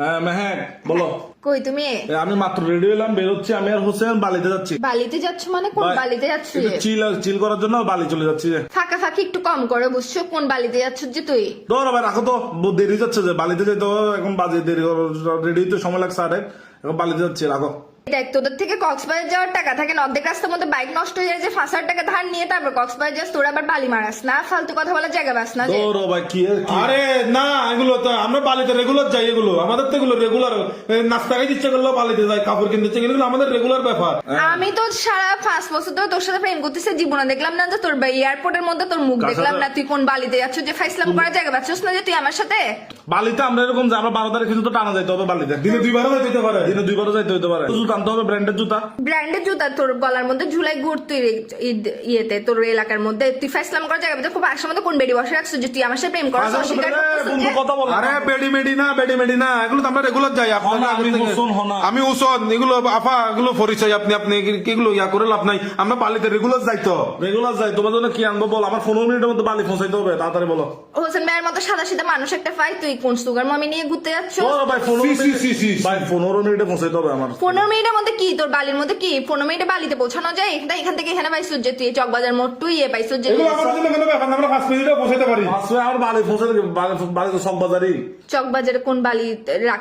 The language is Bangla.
হ্যাঁ বলো। কই তুমি? আমি মাত্র রেডি হলাম বেরোচ্ছি আমি আর হোসেন বালিতে যাচ্ছি। বালিতে যাচ্ছ মানে কোন বালিতে যাচ্ছ? চিল চিল করার জন্য বালি চলে যাচ্ছি যে ফাঁকা ফাঁকি একটু কম করে বুঝছ? কোন বালিতে যাচ্ছ যে তুই? ধরো রাখো তো দেরি যাচ্ছে যে বালিতে যেতে এখন বাজে দেরি রেডি তো সময় লাগছে আরে। এখন বালিতে যাচ্ছি রাখো। দেখ তোদের থেকে কক্সবাজার যাওয়ার টাকা থাকে না অর্ধেক রাস্তার মধ্যে বাইক নষ্ট হয়ে যায় যে ফাঁসার টাকা ধার নিয়ে তারপর কক্সবাজার যাস তোরা আবার বালি মারাস না? ফালতু কথা বলার জায়গা বাস না যে ধরো ভাই কি কি- আরে না এগুলো তো আমরা বালিতে রেগুলার যাই এগুলো আমাদের তো এগুলো রেগুলার নাস্তা খাইতে ইচ্ছে করলেও বালিতে যাই কাপড় কিনতে ইচ্ছে এগুলো আমাদের রেগুলার ব্যাপার। আমি তো সারা পাঁচ বছর ধরে তোর সাথে প্রেম করতেছে জীবনে দেখলাম না যে তোর এয়ারপোর্টের মধ্যে তোর মুখ দেখলাম না তুই কোন বালিতে যাচ্ছ যে ফাইসলাম করার জায়গা পাচ্ছিস না যে তুই আমার সাথে? বালিতে আমরা এরকম যে আমরা বারো তারিখ কিছু তো টানা যাইতে হবে বালিতে। দিনে দুইবারও যেতে পারে। দিনে দুইবারও যাইতে হইতে পারে। আনতে হবে ব্র্যান্ডের জুতা? ব্র্যান্ডের জুতা তোর গলার মধ্যে ঝুলাই ঘুর তুই ইয়েতে তোর এলাকার মধ্যে। তুই ফাইসলাম করার জায়গা পাচ্ছিস খুব আসার মধ্যে কোন বেডি বসে রাখছিস যে তুই আমার সাথে প্রেম করার আচ্ছা, বন্ধু কথা বলো। আরে বেডি মেডি না বেডি মেডি না এগুলো তো আমরা রেগুলার যাই আপনার আমি উসন, হনা। আমি উসন এগুলো আফা এগুলো পরিচয় আপনি আপনি এগুলো ইয়া করে লাভ নাই। আমরা বালিতে রেগুলার যাই তো। রেগুলার যাই তোমার জন্য কি আনব বল? আমার পনেরো মিনিটের মধ্যে বালি পৌঁছাইতে হবে তাড়াতাড়ি বলো। হোসেন ভাইয়ের মতো সাদা সিধা মানুষ একটা পাই তুই কোন সুগার মামি নিয়ে ঘুরতে যাচ্ছ ও ভাই পনেরো সি, সি, মিনিট সি, সি। ভাই পনেরো মিনিটে পৌঁছাইতে হবে আমার। পনেরো মিনিটের মধ্যে কি? তোর বালির মধ্যে কি? পনেরো মিনিটে বালিতে পৌঁছানো যায়? এখানে এখান থেকে এখানে পাইছো যে তুই চকবাজার মোড় তুই ইয়ে পাইছো যে এগুলো আমাদের জন্য কোনো ব্যাপার না? আমরা পাঁচ মিনিটে পৌঁছাতে পারি। আসলে আমার বালি পৌঁছাতে বালি বালি তো সব বাজারই চকবাজারে কোন বালি রাখ